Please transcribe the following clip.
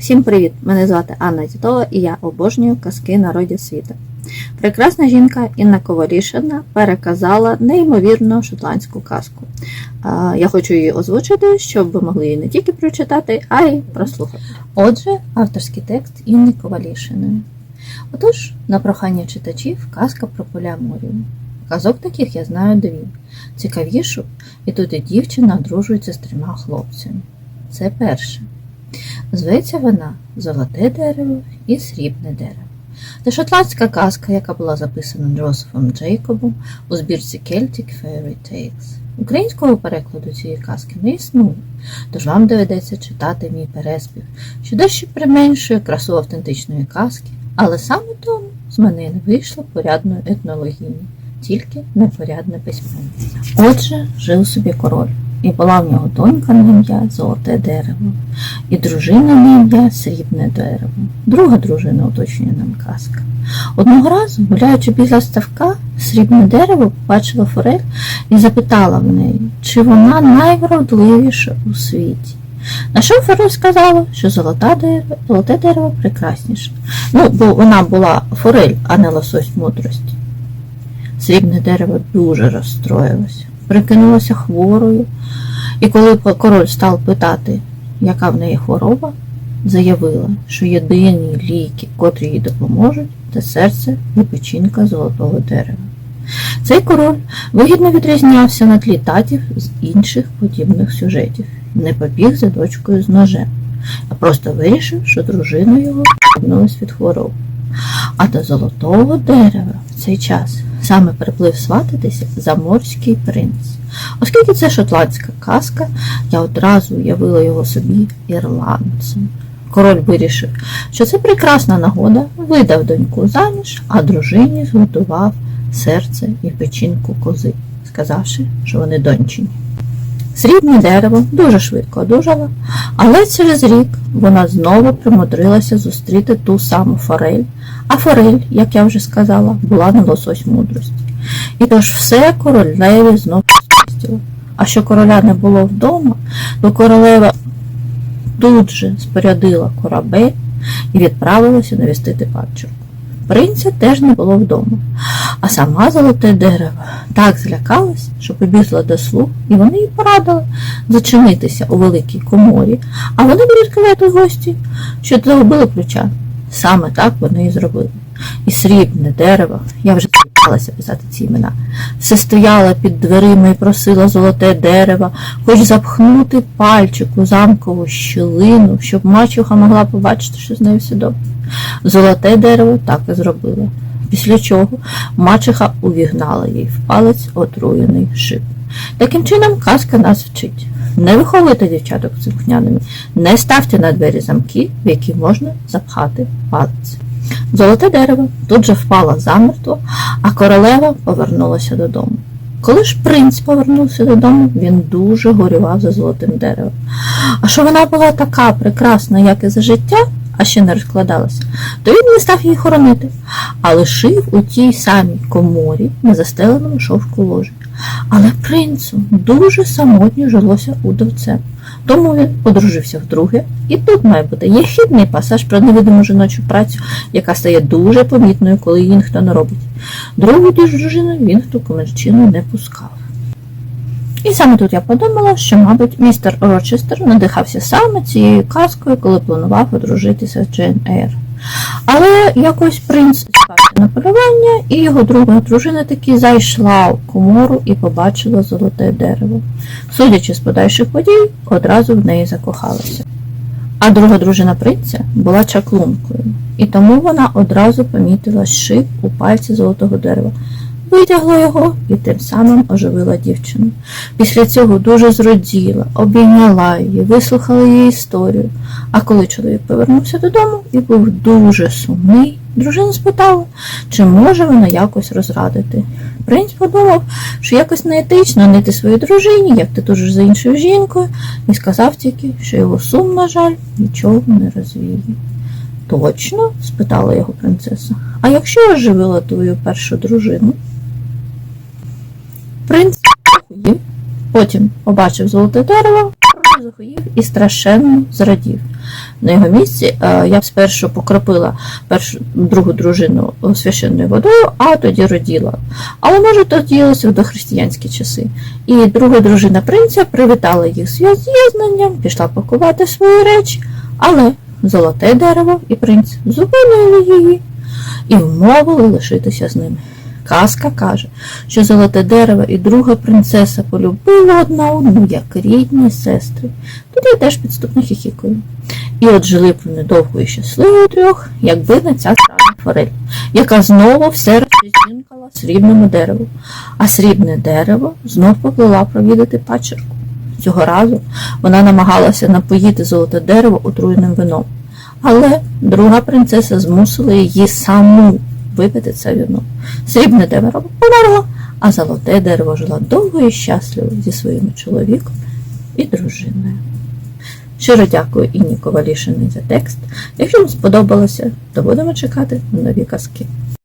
Всім привіт! Мене звати Анна Тітова і я обожнюю казки народів світу. Прекрасна жінка Інна Ковалішина переказала неймовірну шотландську казку. Я хочу її озвучити, щоб ви могли її не тільки прочитати, а й прослухати. Отже, авторський текст Інни Ковалішиної. Отож, на прохання читачів казка про поля морів. Казок таких я знаю дві. Цікавішу, і тут і дівчина одружується з трьома хлопцями. Це перше. Зветься вона Золоте дерево і срібне дерево. Це шотландська казка, яка була записана Джозефом Джейкобом у збірці Celtic Fairy Tales. Українського перекладу цієї казки не існує, тож вам доведеться читати мій переспів, що дещо применшує красу автентичної казки, але саме тому з мене не вийшло порядної етнологіні, тільки непорядне письменниця. Отже, жив собі король. І була в нього донька на ім'я Золоте дерево, і дружина на ім'я Срібне дерево. Друга дружина уточнює нам казка. Одного разу, гуляючи біля ставка, срібне дерево побачила форель і запитала в неї, чи вона найвродливіша у світі. На що форель сказала, що золота дерево, золоте дерево прекрасніше. Ну, бо вона була форель, а не лосось мудрості. Срібне дерево дуже розстроїлося, прикинулося хворою, і коли король став питати, яка в неї хвороба, заявила, що єдині ліки, котрі їй допоможуть, це серце і печінка золотого дерева. Цей король вигідно відрізнявся на тлі татів з інших подібних сюжетів, не побіг за дочкою з ножем, а просто вирішив, що дружина його повернулась від хвороби. А до золотого дерева в цей час саме приплив свататися заморський принц. Оскільки це шотландська казка, я одразу уявила його собі ірландцем. Король вирішив, що це прекрасна нагода, видав доньку заміж, а дружині зготував серце і печінку кози, сказавши, що вони дончині. Срібне дерево дуже швидко одужало, але через рік вона знову примудрилася зустріти ту саму форель, а форель, як я вже сказала, була на лосось мудрості. І тож все королеві знову спустило. А що короля не було вдома, то королева тут же спорядила корабель і відправилася навістити падчерку. Принця теж не було вдома, а сама золоте дерево так злякалась, що побігла до слуг, і вони їй порадили зачинитися у великій коморі, а вони будуть відкривати гості, що загубили ключа. Саме так вони і зробили. І срібне дерево, я вже збиралася писати ці імена, все стояла під дверима і просила золоте дерево, хоч запхнути пальчик у замкову щілину, щоб мачуха могла побачити, що з нею все добре. Золоте дерево так і зробило. Після чого мачеха увігнала їй в палець отруєний шип. Таким чином казка нас вчить. Не виховуйте дівчаток цукняними, не ставте на двері замки, в які можна запхати палець. Золоте дерево тут же впало замертво, а королева повернулася додому. Коли ж принц повернувся додому, він дуже горював за золотим деревом. А що вона була така прекрасна, як і за життя, а ще не розкладалася, то він не став її хоронити, а лишив у тій самій коморі на застеленому шовку ложі. Але принцу дуже самотньо жилося удовцем. Тому він одружився вдруге, і тут має бути єхідний пасаж про невидиму жіночу працю, яка стає дуже помітною, коли її ніхто не робить. Другу дружину він в ту комерчину не пускав. І саме тут я подумала, що, мабуть, містер Рочестер надихався саме цією казкою, коли планував одружитися з Джейн Ейр. Але якось принц на полювання, і його друга дружина таки зайшла в комору і побачила золоте дерево. Судячи з подальших подій, одразу в неї закохалася. А друга дружина принця була чаклункою, і тому вона одразу помітила шип у пальці золотого дерева, витягла його і тим самим оживила дівчину. Після цього дуже зраділа, обійняла її, вислухала її історію. А коли чоловік повернувся додому і був дуже сумний, дружина спитала, чи може вона якось розрадити. Принц подумав, що якось неетично нити своїй дружині, як ти тужиш за іншою жінкою, і сказав тільки, що його сум, на жаль, нічого не розвіє. Точно? спитала його принцеса. А якщо оживила твою першу дружину? Принц захуїв, потім побачив золоте дерево, захуїв і страшенно зрадів. На його місці е, я б спершу покропила першу другу дружину священною водою, а тоді роділа. Але може то діялося в дохристиянські часи. І друга дружина принця привітала їх з з'єднанням, пішла пакувати свої речі, але золоте дерево і принц зупинили її і вмовили лишитися з ними. Казка каже, що золоте дерево і друга принцеса полюбили одна одну, як рідні сестри. Тут я теж підступно хіхікаю. І от жили б вони довго і щасливо трьох, якби не ця срана форель, яка знову все розчинкала срібному дереву, а срібне дерево знов поплила провідати пачерку. Цього разу вона намагалася напоїти золоте дерево отруєним вином. Але друга принцеса змусила її саму випити це вино. Срібне дерево померло, а золоте дерево жило довго і щасливо зі своїм чоловіком і дружиною. Щиро дякую Інні Ковалішині за текст. Якщо вам сподобалося, то будемо чекати на нові казки.